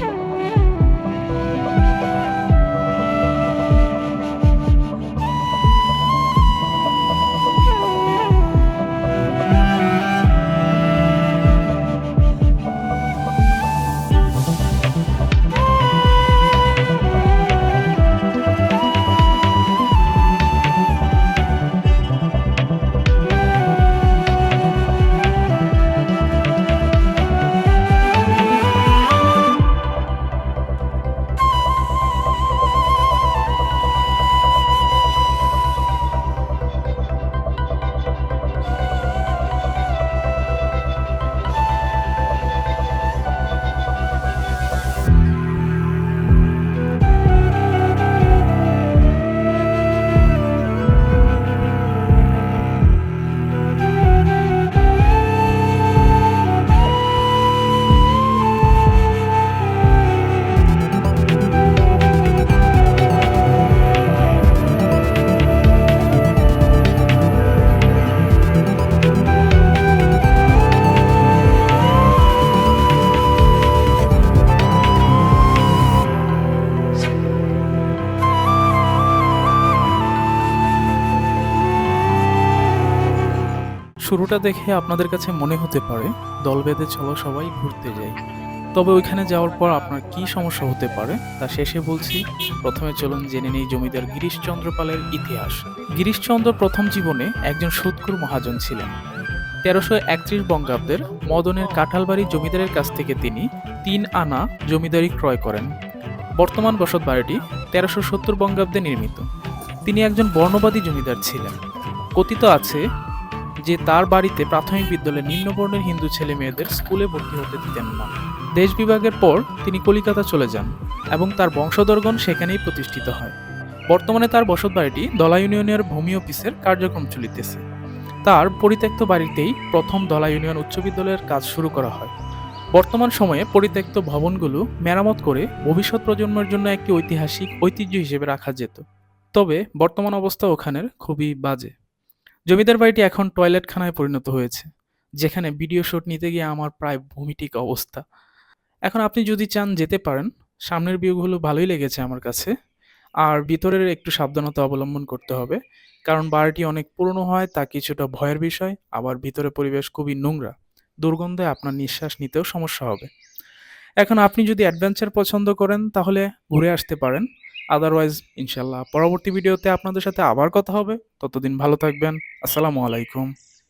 Okay. শুরুটা দেখে আপনাদের কাছে মনে হতে পারে, দল বেঁধে চলো সবাই ঘুরতে যাই। তবে ওইখানে যাওয়ার পর আপনার কি সমস্যা হতে পারে, তা শেষে বলছি, প্রথমে চলুন জেনে নেই জমিদার গিরিশচন্দ্র পালের ইতিহাস। গিরিশচন্দ্র প্রথম জীবনে একজন সুৎকুর মহাজন ছিলেন। তেরোশো একত্রিশ বঙ্গাব্দের মদনের কাঁঠালবাড়ি জমিদারের কাছ থেকে তিনি তিন আনা জমিদারি ক্রয় করেন। বর্তমান বসত বাড়িটি তেরোশো সত্তর বঙ্গাব্দে নির্মিত। তিনি একজন বর্ণবাদী জমিদার ছিলেন। কথিত আছে যে তার বাড়িতে প্রাথমিক বিদ্যালয়ে নিম্নবর্ণের হিন্দু ছেলে মেয়েদের স্কুলে ভর্তি হতে দিতেন না। দেশ বিভাগের পর তিনি কলিকাতা চলে যান এবং তার বংশধরগণ সেখানেই প্রতিষ্ঠিত হয়। বর্তমানে তার বসত বাড়িটি দলা ইউনিয়নের ভূমি অফিসের কার্যক্রম চলিতেছে। তার পরিত্যক্ত বাড়িতেই প্রথম দলা ইউনিয়ন উচ্চ বিদ্যালয়ের কাজ শুরু করা হয়। বর্তমান সময়ে পরিত্যক্ত ভবনগুলো মেরামত করে ভবিষ্যৎ প্রজন্মের জন্য একটি ঐতিহাসিক ঐতিহ্য হিসেবে রাখা যেত। তবে বর্তমান অবস্থা ওখানের খুবই বাজে। জমিদার বাড়িটি এখন টয়লেটখানায় পরিণত হয়েছে, যেখানে ভিডিও শুট নিতে গিয়ে আমার প্রায় ভূমিটিক অবস্থা। এখন আপনি যদি চান যেতে পারেন, সামনের ভিউগুলো ভালোই লেগেছে আমার কাছে। আর ভিতরের একটু সাবধানতা অবলম্বন করতে হবে, কারণ বাড়িটি অনেক পুরনো হয়, তা কিছুটা ভয়ের বিষয়, আবার ভিতরে পরিবেশ খুবই নোংরা। দুর্গন্ধে আপনার নিঃশ্বাস নিতেও সমস্যা হবে। এখন আপনি যদি অ্যাডভেঞ্চার পছন্দ করেন, তাহলে ঘুরে আসতে পারেন। আদারওয়াইজ ইনশাল্লাহ পরবর্তী ভিডিওতে আপনাদের সাথে আবার কথা হবে। ততদিন ভালো থাকবেন। আসসালামু আলাইকুম।